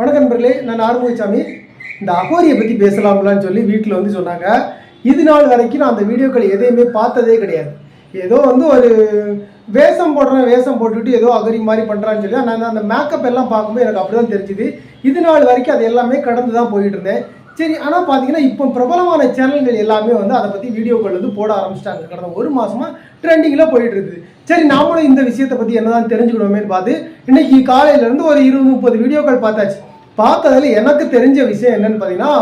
வணக்கம் நண்பர்களே நான் ஆறுமுகசாமி. இந்த அகோரியை பற்றி பேசலாம்லான்னு சொல்லி வீட்டில் வந்து சொன்னாங்க. இது நாள் வரைக்கும் நான் அந்த வீடியோக்கள் எதையுமே பார்த்ததே கிடையாது. ஏதோ வந்து ஒரு வேஷம் போடுறேன் வேஷம் போட்டுட்டு ஏதோ அகரி மாதிரி பண்ணுறான்னு சொல்லி நான் அந்த மேக்கப் எல்லாம் பார்க்கும்போது எனக்கு அப்படி தான் தெரிஞ்சுது. இது நாள் வரைக்கும் அது எல்லாமே கடந்து தான் போயிட்டு இருந்தேன். சரி ஆனால் பார்த்தீங்கன்னா இப்போ பிரபலமான சேனல்கள் எல்லாமே வந்து அதை பற்றி வீடியோக்கள் வந்து போட ஆரம்பிச்சிட்டாங்க. கடந்த ஒரு மாதமாக ட்ரெண்டிங்கில் போயிட்டு இருக்குது. சரி நாமளும் இந்த விஷயத்தை பற்றி என்னதான் தெரிஞ்சுக்கணுமேன்னு பார்த்து இன்னைக்கு காலையிலேருந்து ஒரு இருபது முப்பது வீடியோக்கள் பார்த்தாச்சு. பார்த்ததில் எனக்கு தெரிஞ்ச விஷயம் என்னன்னு பார்த்தீங்கன்னா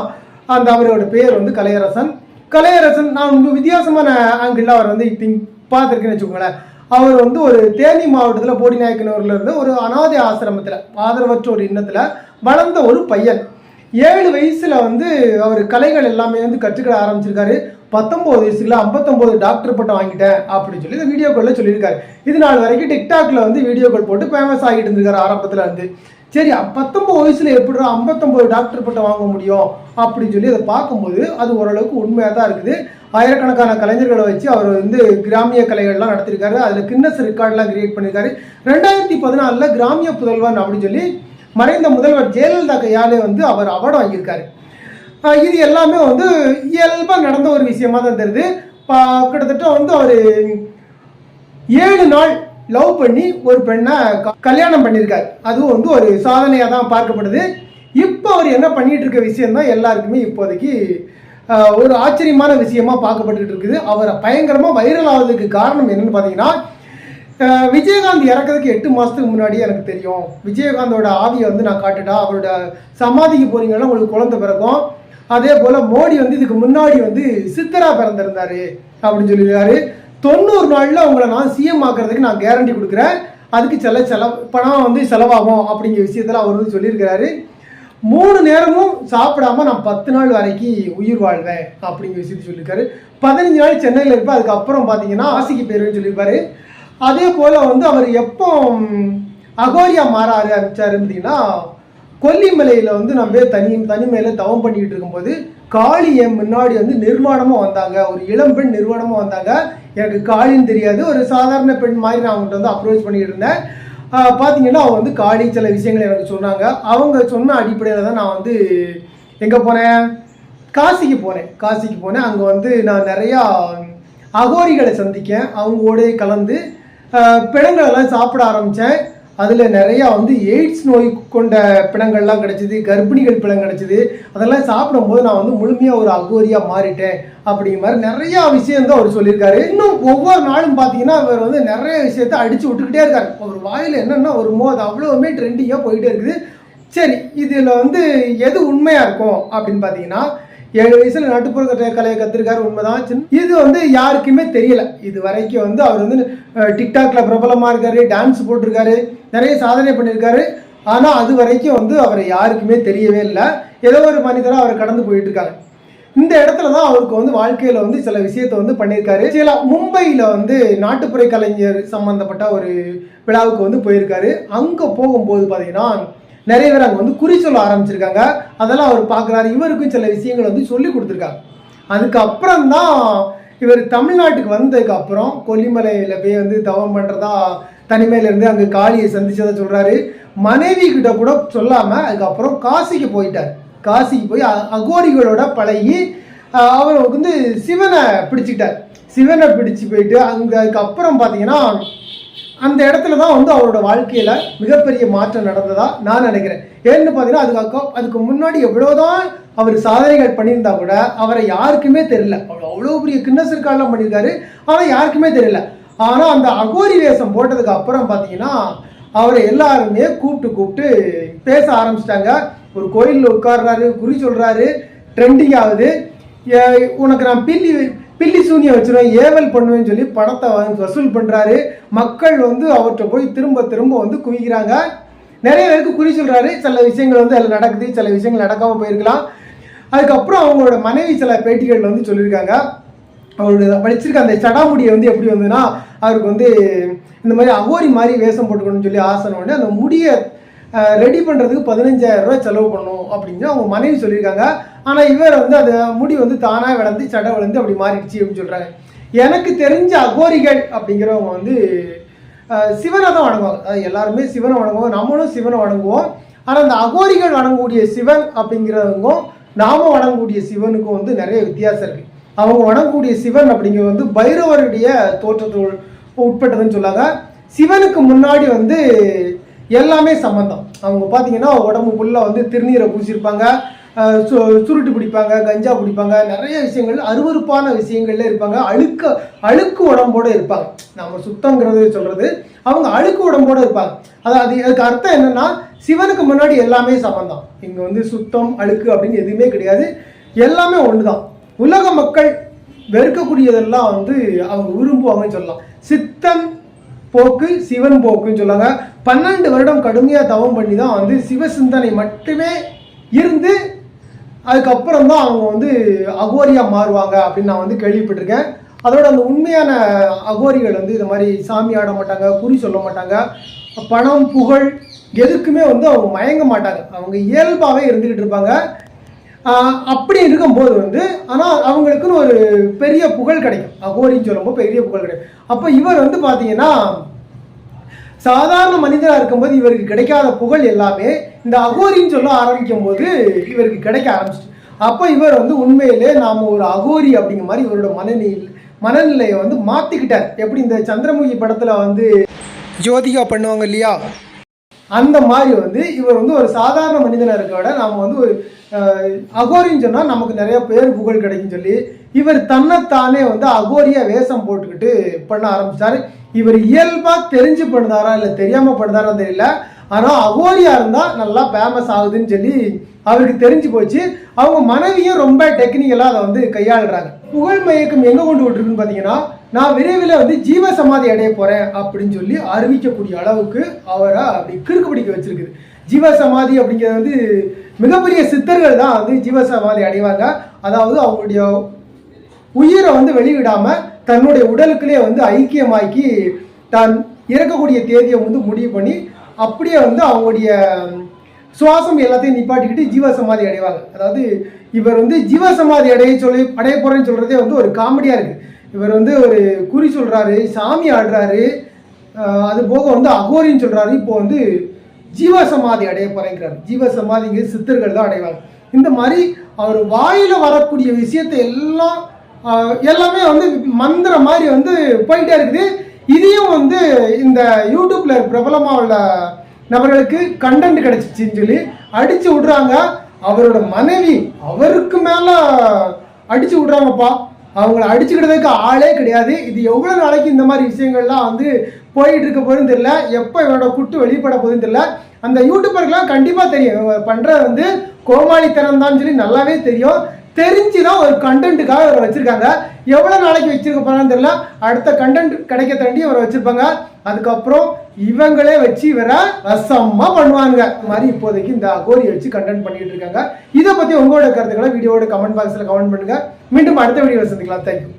அந்த அவரோட பேர் வந்து கலையரசன். கலையரசன் நான் ரொம்ப வித்தியாசமான ஆங்கிளில் அவர் வந்து திங்க் பார்த்துருக்கேன்னு வச்சுக்கோங்களேன். அவர் வந்து ஒரு தேனி மாவட்டத்தில் போடிநாயக்கனூரில் இருந்து ஒரு அனாதை ஆசிரமத்தில் ஆதரவற்ற ஒரு இன்னத்தில் வளர்ந்த ஒரு பையன். ஏழு வயசில் வந்து அவர் கலைகள் எல்லாமே வந்து கற்றுக்கிட ஆரம்பிச்சிருக்காரு. பத்தொம்போது வயசுல ஐம்பத்தொம்போது டாக்டர் பட்டம் வாங்கிட்டேன் அப்படின்னு சொல்லி இந்த வீடியோ காலில் சொல்லியிருக்காரு. இது நாள் வரைக்கும் டிக்டாக்ல வந்து வீடியோ கால் போட்டு ஃபேமஸ் ஆகிட்டு இருந்திருக்காரு ஆரம்பத்தில் வந்து சரி பத்தொம்போது வயசுல எப்படி ஐம்பத்தொம்பது டாக்டர் பட்டம் வாங்க முடியும்? அப்படின்னு சொல்லி அதை பார்க்கும்போது அது ஓரளவுக்கு உண்மையாக தான் இருக்குது. ஆயிரக்கணக்கான கலைஞர்களை வச்சு அவர் வந்து கிராமிய கலைகள்லாம் நடத்திருக்காரு. அதில் கின்னஸ் ரெக்கார்ட்லாம் கிரியேட் பண்ணியிருக்காரு ரெண்டாயிரத்தி பதினாலில் கிராமிய புதல்வன் அப்படின்னு சொல்லி மறைந்த முதல்வர் ஜெயலலிதா கையாலே வந்து அவர் அவார்டு வாங்கியிருக்காரு. இது எல்லாமே வந்து இயல்பாக நடந்த ஒரு விஷயமா தான் தெரியுது. பா- கிட்டத்தட்ட வந்து அவர் ஏழு நாள் லவ் பண்ணி ஒரு பெண்ணை க- கல்யாணம் பண்ணியிருக்காரு. அதுவும் வந்து ஒரு சாதனையாக தான் பார்க்கப்படுது. இப்போ அவர் என்ன பண்ணிட்டு இருக்க விஷயம் தான் எல்லாருக்குமே இப்போதைக்கு ஒரு ஆச்சரியமான விஷயமா பார்க்கப்பட்டுட்டு இருக்குது. அவரை பயங்கரமாக வைரல் ஆகுறதுக்கு காரணம் என்னன்னு பார்த்தீங்கன்னா விஜயகாந்த் இறக்கிறதுக்கு எட்டு மாதத்துக்கு முன்னாடி எனக்கு தெரியும். விஜயகாந்தோட ஆவியை வந்து நான் காட்டுட்டா அவரோட சமாதிக்கு போறீங்கன்னா உங்களுக்கு குழந்தை பிறக்கும். அதே போல் மோடி வந்து இதுக்கு முன்னாடி வந்து சித்தரா பிறந்திருந்தாரு அப்படின்னு சொல்லியிருக்காரு. தொண்ணூறு நாளில் உங்களை நான் சிஎம் ஆக்குறதுக்கு நான் கேரண்டி கொடுக்குறேன். அதுக்கு சில செலவு பணம் வந்து செலவாகும் அப்படிங்கிற விஷயத்தில் அவர் வந்து சொல்லியிருக்கிறாரு. மூணு நேரமும் சாப்பிடாம நான் பத்து நாள் வரைக்கும் உயிர் வாழ்வேன் அப்படிங்கிற விஷயத்தை சொல்லியிருக்காரு. பதினஞ்சு நாள் சென்னையில் இருப்பேன். அதுக்கப்புறம் பார்த்தீங்கன்னா ஆசிக்கு பேருன்னு சொல்லியிருப்பாரு. அதே போல் வந்து அவர் எப்போ அகோரியா மாற ஆரம்பித்தார் பார்த்தீங்கன்னா கொல்லிமலையில் வந்து நம்ம தனி தனிமையில் தவம் பண்ணிக்கிட்டு இருக்கும்போது காளியை முன்னாடி வந்து நிர்வாணமாக வந்தாங்க. ஒரு இளம் பெண் நிர்வாணமாக வந்தாங்க. எனக்கு காளின்னு தெரியாது. ஒரு சாதாரண பெண் மாதிரி நான் அவங்கள்ட்ட வந்து அப்ரோச் பண்ணிட்டு இருந்தேன். பார்த்தீங்கன்னா அவங்க வந்து காளி சில விஷயங்கள் எனக்கு சொன்னாங்க. அவங்க சொன்ன அடிப்படையில் தான் நான் வந்து எங்கே போனேன்? காசிக்கு போனேன். காசிக்கு போனேன். அங்கே வந்து நான் நிறையா அகோரிகளை சந்திக்கேன். அவங்களோடய கலந்து பிணங்களெல்லாம் சாப்பிட ஆரம்பித்தேன் அதில் நிறையா வந்து எய்ட்ஸ் நோய் கொண்ட பிணங்கள்லாம் கிடச்சிது கர்ப்பிணிகள் பிணம் கிடச்சிது. அதெல்லாம் சாப்பிடும்போது நான் வந்து முழுமையாக ஒரு அகோரியாக மாறிட்டேன் அப்படிங்கிற மாதிரி நிறையா விஷயம் தான் அவர் சொல்லியிருக்காரு. இன்னும் ஒவ்வொரு நாளும் பார்த்தீங்கன்னா அவர் வந்து நிறைய விஷயத்த அடித்து விட்டுக்கிட்டே இருக்காரு. அவர் வாயில் என்னென்ன வருமோ அது அவ்வளோவுமே ட்ரெண்டிங்காக போயிட்டே இருக்குது. சரி இதில் வந்து எது உண்மையாக இருக்கும்? அப்படின்னு பார்த்தீங்கன்னா ஏழு வயசுல நாட்டுப்புற கலை- கலையை கத்திருக்காரு உண்மைதான். சின்ன- இது வந்து யாருக்குமே தெரியல. இது வரைக்கும் வந்து அவர் வந்து டிக்டாக்ல பிரபலமா இருக்காரு டான்ஸ் போட்டிருக்காரு நிறைய சாதனை பண்ணியிருக்காரு ஆனா அது வரைக்கும் வந்து அவரை யாருக்குமே தெரியவே இல்லை. ஏதோ ஒரு மனிதராக அவர் கடந்து போயிட்டு இருக்காங்க இந்த இடத்துல தான் அவருக்கு வந்து வாழ்க்கையில வந்து சில விஷயத்தை வந்து பண்ணியிருக்காரு. சில மும்பையில வந்து நாட்டுப்புற கலைஞர் சம்பந்தப்பட்ட ஒரு விழாவுக்கு வந்து போயிருக்காரு. அங்க போகும்போது பாத்தீங்கன்னா நிறைய பேர் அங்கே வந்து குறி சொல்ல ஆரம்பிச்சிருக்காங்க. அதெல்லாம் அவர் பார்க்குறாரு இவருக்கும் சில விஷயங்கள் வந்து சொல்லி கொடுத்துருக்காங்க. அதுக்கப்புறம் தான் இவர் தமிழ்நாட்டுக்கு வந்ததுக்கு அப்புறம் கொல்லிமலையில் போய் வந்து தவம் பண்ணுறதா தனிமையிலேருந்து அங்கே காளியை சந்திச்சதை சொல்கிறாரு மனைவி கிட்ட கூட சொல்லாமல் அதுக்கப்புறம் காசிக்கு போயிட்டார். காசிக்கு போய் அ- அகோரிகளோட பழகி அஹ், அவர் வந்து சிவனை பிடிச்சிக்கிட்டார். சிவனை பிடிச்சு போயிட்டு அங்கே அதுக்கப்புறம் பார்த்தீங்கன்னா அந்த இடத்துல தான் வந்து அவரோட வாழ்க்கையில் மிகப்பெரிய மாற்றம் நடந்ததாக நான் நினைக்கிறேன். ஏன்னு பார்த்தீங்கன்னா அதுக்கு அதுக்கு முன்னாடி எவ்வளோதான் அவர் சாதனைகள் பண்ணியிருந்தா கூட அவரை யாருக்குமே தெரியல. அவ்வளோ அவ்வளோ பெரிய கின்னஸ் ரெக்கார்ட்லாம் பண்ணியிருக்காரு ஆனால் யாருக்குமே தெரியல. ஆனால் அந்த அகோரி வேஷம் போட்டதுக்கு அப்புறம் பார்த்தீங்கன்னா அவரை எல்லாருமே கூப்பிட்டு கூப்பிட்டு பேச ஆரம்பிச்சிட்டாங்க. ஒரு கோயிலில் உட்கார்றாரு குறி சொல்கிறாரு ட்ரெண்டிங் ஆகுது. ஏ- உனக்கு நான் பில்லி பில்லி சூனியம் வச்சிருவேன் ஏவல் பண்ணுவேன்னு சொல்லி பணத்தை வாங்கி வசூல் பண்ணுறாரு மக்கள் வந்து அவர்கிட்ட போய் திரும்ப திரும்ப வந்து குவிக்கிறாங்க. நிறைய பேருக்கு குறி சொல்கிறாரு சில விஷயங்கள் வந்து அதில் நடக்குது சில விஷயங்கள் நடக்காம போயிருக்கலாம். அதுக்கப்புறம் அவங்களோட மனைவி சில பேட்டிகள் வந்து சொல்லியிருக்காங்க. அவருடைய படிச்சிருக்க அந்த சடாமுடியை வந்து எப்படி வந்ததுன்னா அவருக்கு வந்து இந்த மாதிரி அகோரி மாதிரி வேஷம் போட்டுக்கணும்னு சொல்லி ஆசனம் உடனே அந்த முடியை ரெடி பண்ணுறதுக்கு பதினஞ்சாயிரம் ரூபா செலவு பண்ணும் அப்படின்னு அவங்க மனைவி சொல்லியிருக்காங்க. ஆனால் இவர் வந்து அந்த முடி வந்து தானாக வளர்ந்து சடை விளந்து அப்படி மாறிடுச்சு அப்படின்னு சொல்கிறாங்க எனக்கு தெரிஞ்ச அகோரிகள் அப்படிங்கிறவங்க வந்து சிவனை தான் வணங்குவாங்க. அதாவது எல்லாருமே சிவனை வணங்குவோம் நம்மளும் சிவனை வணங்குவோம். ஆனால் அந்த அகோரிகள் வணங்கக்கூடிய சிவன் அப்படிங்கிறவங்க நாம வணங்கக்கூடிய சிவனுக்கும் வந்து நிறைய வித்தியாசம் இருக்கு. அவங்க வணங்கக்கூடிய சிவன் அப்படிங்கிறது வந்து பைரவருடைய தோற்றத்தோடு உட்பட்டதுன்னு சொல்லாங்க. சிவனுக்கு முன்னாடி வந்து எல்லாமே சம்மந்தம் அவங்க பார்த்தீங்கன்னா உடம்பு ஃபுல்லாக வந்து திருநீரை பூசியிருப்பாங்க சு- சுருட்டு பிடிப்பாங்க கஞ்சா பிடிப்பாங்க நிறைய விஷயங்கள் அருவருப்பான விஷயங்கள்ல இருப்பாங்க. அழுக்க அழுக்கு உடம்போட இருப்பாங்க. நம்ம சுத்தங்கிறது சொல்றது அவங்க அழுக்கு உடம்போட இருப்பாங்க. அதாவது அதுக்கு அர்த்தம் என்னன்னா சிவனுக்கு முன்னாடி எல்லாமே சம்மந்தம் இங்க வந்து சுத்தம் அழுக்கு அப்படின்னு எதுவுமே கிடையாது. எல்லாமே ஒண்ணுதான். உலக மக்கள் வெறுக்கக்கூடியதெல்லாம் வந்து அவங்க விரும்புவாங்கன்னு சொல்லலாம். சித்தம் போக்கு சிவன் போக்குன்னு சொல்லுவாங்க பன்னெண்டு வருடம் கடுமையாக தவம் பண்ணி தான் வந்து சிவ சிந்தனை மட்டுமே இருந்து அதுக்கப்புறம் தான் அவங்க வந்து அகோரியா மாறுவாங்க அப்படின்னு நான் வந்து கேள்விப்பட்டிருக்கேன். அதோட அந்த உண்மையான அகோரிகள் வந்து இது மாதிரி சாமி ஆட மாட்டாங்க குறி சொல்ல மாட்டாங்க. பணம் புகழ் எதுக்குமே வந்து அவங்க மயங்க மாட்டாங்க. அவங்க இயல்பாகவே இருந்துக்கிட்டு இருப்பாங்க. அப்படி இருக்கும்போது வந்து ஆனால் அவங்களுக்குன்னு ஒரு பெரிய புகழ் கிடைக்கும். அகோரின்னு சொல்லும்போது பெரிய புகழ் கிடைக்கும். அப்போ இவர் வந்து பார்த்தீங்கன்னா சாதாரண மனிதராக இருக்கும்போது இவருக்கு கிடைக்காத புகழ் எல்லாமே இந்த அகோரின்னு சொல்ல ஆரம்பிக்கும் போது இவருக்கு கிடைக்க ஆரம்பிச்சிட்டு. அப்போ இவர் வந்து உண்மையிலே நாம் ஒரு அகோரி அப்படிங்கிற மாதிரி இவரோட மனநிலை மனநிலையை வந்து மாற்றிக்கிட்டார் எப்படி இந்த சந்திரமுகி படத்தில் வந்து ஜோதிகா பண்ணுவாங்க இல்லையா? அந்த மாதிரி வந்து இவர் வந்து ஒரு சாதாரண மனிதனாக இருக்க விட நாம் வந்து ஒரு அகோரின்னு சொன்னால் நமக்கு நிறைய பேர் புகழ் கிடைக்கும் சொல்லி இவர் தன்னைத்தானே வந்து அகோரியா வேஷம் போட்டுக்கிட்டு பண்ண ஆரம்பித்தார் இவர் இயல்பாக தெரிஞ்சு பண்ணுதாரா இல்லை தெரியாமல் பண்ணுதாரா தெரியல. ஆனால் அகோரியா இருந்தால் நல்லா ஃபேமஸ் ஆகுதுன்னு சொல்லி அவருக்கு தெரிஞ்சு போச்சு. அவங்க மனைவியும் ரொம்ப டெக்னிக்கலாக அதை வந்து கையாளுறாங்க. புகழ் மயக்கம் எங்கே கொண்டு விட்டுருக்குன்னு பார்த்தீங்கன்னா நான் விரைவில் வந்து ஜீவ சமாதி அடைய போகிறேன் அப்படின்னு சொல்லி அறிவிக்கக்கூடிய அளவுக்கு அவரை அப்படி கிறுக்கு பிடிக்க வச்சிருக்குது. ஜீவ சமாதி அப்படிங்கிறது வந்து மிகப்பெரிய சித்தர்கள் தான் வந்து ஜீவ சமாதி அடைவாங்க. அதாவது அவங்களுடைய உயிரை வந்து வெளியிடாமல் தன்னுடைய உடலுக்குள்ளே வந்து ஐக்கியமாக்கி தான் இறக்கக்கூடிய தேதியை வந்து முடிவு பண்ணி அப்படியே வந்து அவங்களுடைய சுவாசம் எல்லாத்தையும் நிப்பாட்டிக்கிட்டு ஜீவ சமாதி அடைவாங்க. அதாவது இவர் வந்து ஜீவ சமாதி அடைய சொல்லி அடைய போகிறேன்னு சொல்கிறதே வந்து ஒரு காமெடியாக இருக்குது இவர் வந்து ஒரு குறி சொல்கிறாரு சாமி ஆடுறாரு அது போக வந்து அகோரின்னு சொல்கிறாரு இப்போ வந்து ஜீவ சமாதி அடைய போகிறேங்கிறார் ஜீவ சமாதிங்க சித்தர்கள் தான் அடைவாங்க. இந்த மாதிரி அவர் வாயில் வரக்கூடிய விஷயத்தை எல்லாம் எல்லாமே வந்து மந்திர மாதிரி வந்து போயிட்டே இருக்குது. இதையும் வந்து இந்த யூடியூப்ல பிரபலமாக உள்ள நபர்களுக்கு கண்டென்ட் கிடைச்சிச்சின்னு சொல்லி அடிச்சு விடுறாங்க. அவரோட மனைவி அவருக்கு மேலே அடிச்சு விடுறாங்கப்பா. அவங்கள அடிச்சுக்கிறதுக்கு ஆளே கிடையாது. இது எவ்வளோ நாளைக்கு இந்த மாதிரி விஷயங்கள்லாம் வந்து போயிட்டு இருக்க போதுன்னு தெரியல. எப்போ இவனோட குட்டு வெளிப்பட போகுதுன்னு தெரியல. அந்த யூடியூபருக்குலாம் கண்டிப்பாக தெரியும். இவங்க வந்து கோமாளித்தனம் தான் சொல்லி நல்லாவே தெரியும். தெரிஞ்சு தான் ஒரு கண்டென்ட்டுக்காக இவரை வச்சுருக்காங்க. எவ்வளோ நாளைக்கு வச்சுருக்க போகிறான்னு தெரியல. அடுத்த கண்டென்ட் கிடைக்க தாண்டி இவரை வச்சுருப்பாங்க. அதுக்கப்புறம் இவங்களே வச்சு இவரை ரசமா பண்ணுவாங்க இந்த மாதிரி இப்போதைக்கு இந்த அகோரி வச்சு கண்டென்ட் பண்ணிட்டு இருக்காங்க. இதை பத்தி உங்களோட கருத்துக்களை வீடியோட கமெண்ட் பாக்ஸ்ல கமெண்ட் பண்ணுங்க. மீண்டும் அடுத்த வீடியோ சந்திக்கலாம். தேங்க்யூ